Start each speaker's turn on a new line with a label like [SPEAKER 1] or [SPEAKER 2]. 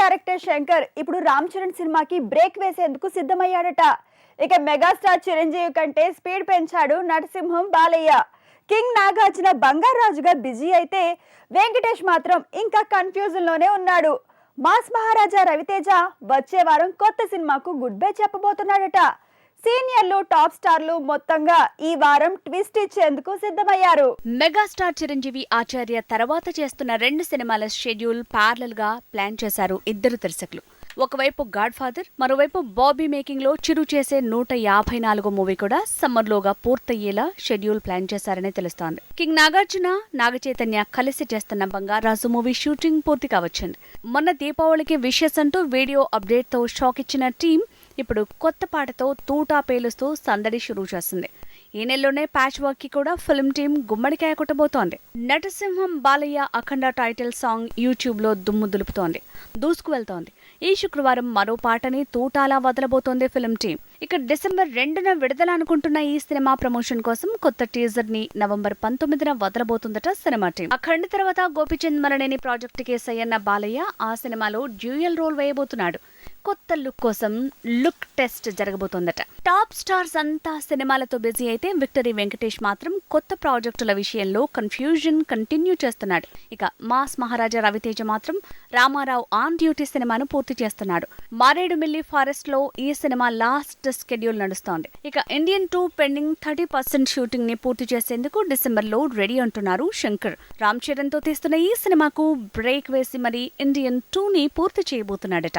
[SPEAKER 1] Director Shankar ఇప్పుడు రామ్ చరణ్ సినిమాకి break వేసేందుకు సిద్ధమయ్యాడట. ఇక మెగాస్టార్ చిరంజీవి కంటే స్పీడ్ పెంచాడు నరసింహం బాలయ్య. కింగ్ నాగార్జున బంగారాజుగా బిజీ అయితే వెంకటేష్ మాత్రం ఇంకా కన్ఫ్యూజన్లోనే ఉన్నాడు. మాస్ మహారాజా రవితేజ వచ్చే వారం కొత్త సినిమాకు గుడ్ బై చెప్పబోతున్నాడట. సీనియర్లు టాప్ స్టార్లు మొత్తంగా ఈ వారం ట్విస్ట్ ఇచ్చేందుకు సిద్ధమయ్యారు.
[SPEAKER 2] మెగాస్టార్ చిరంజీవి ఆచార్య తర్వాత చేస్తున్న రెండు సినిమాల షెడ్యూల్ ప్యారలల్గా ప్లాన్ చేశారు ఇద్దరు దర్శకులు. ఒకవైపు గాడ్ ఫాదర్ మరోవైపు బాబీ మేకింగ్లో చిరు చేసే నూట యాభై నాలుగో మూవీ కూడా సమ్మర్ లోగా పూర్తయ్యేలా షెడ్యూల్ ప్లాన్ చేశారని తెలుస్తోంది. కింగ్ నాగార్జున నాగచైతన్య కలిసి చేస్తున్న బంగారాజు మూవీ షూటింగ్ పూర్తి కావచ్చింది. మొన్న దీపావళికి విషెస్ అంటూ వీడియో అప్డేట్తో షాక్ ఇచ్చిన టీం ఇప్పుడు కొత్త పాటతో తూటా పేలుస్తూ సందడి షురూ చేస్తుంది. ఈ నెలలోనే ప్యాచ్ వర్క్కి కూడా ఫిల్మ్ టీం గుమ్మడికాయ కొట్టబోతోంది. నటసింహం బాలయ్య అఖండ టైటిల్ సాంగ్ యూట్యూబ్లో దుమ్ము దులుపుతోంది. దూసుకు వెళ్తోంది. ఈ శుక్రవారం మరో పాటని తూటాలా వదలబోతోంది ఫిల్మ్ టీం ఇక డిసెంబర్ రెండున విడుదల అనుకుంటున్న ఈ సినిమా ప్రమోషన్ కోసం కొత్త టీజర్ని నవంబర్ పంతొమ్మిదిన వదలబోతుందట సినిమా టీం అఖండ తర్వాత గోపిచంద్ మరణిని ప్రాజెక్ట్ కేసయ్యన్న బాలయ్య ఆ సినిమాలో డ్యూయల్ రోల్ వేయబోతున్నాడు. కొత్త లుక్ కోసం లుక్ టెస్ట్ జరగబోతోందట. టాప్ స్టార్స్ అంతా సినిమాలతో బిజీ అయితే విక్టరీ వెంకటేష్ మాత్రం కొత్త ప్రాజెక్టుల విషయంలో కన్ఫ్యూజన్ కంటిన్యూ చేస్తున్నాడు. ఇక మాస్ మహారాజా రవితేజ మాత్రం రామారావు ఆన్ డ్యూటీ సినిమాను పూర్తి చేస్తున్నాడు. మారేడుమిల్లి ఫారెస్ట్లో ఈ సినిమా లాస్ట్ స్కెడ్యూల్ నడుస్తోంది. ఇక Indian two pending thirty percent షూటింగ్ని పూర్తి చేసేందుకు డిసెంబర్లో రెడీ అంటున్నారు శంకర్. రామ్ చరణ్తో తీస్తున్న ఈ సినిమాకు బ్రేక్ వేసి మరి ఇండియన్ టూ ని పూర్తి చేయబోతున్నాడట.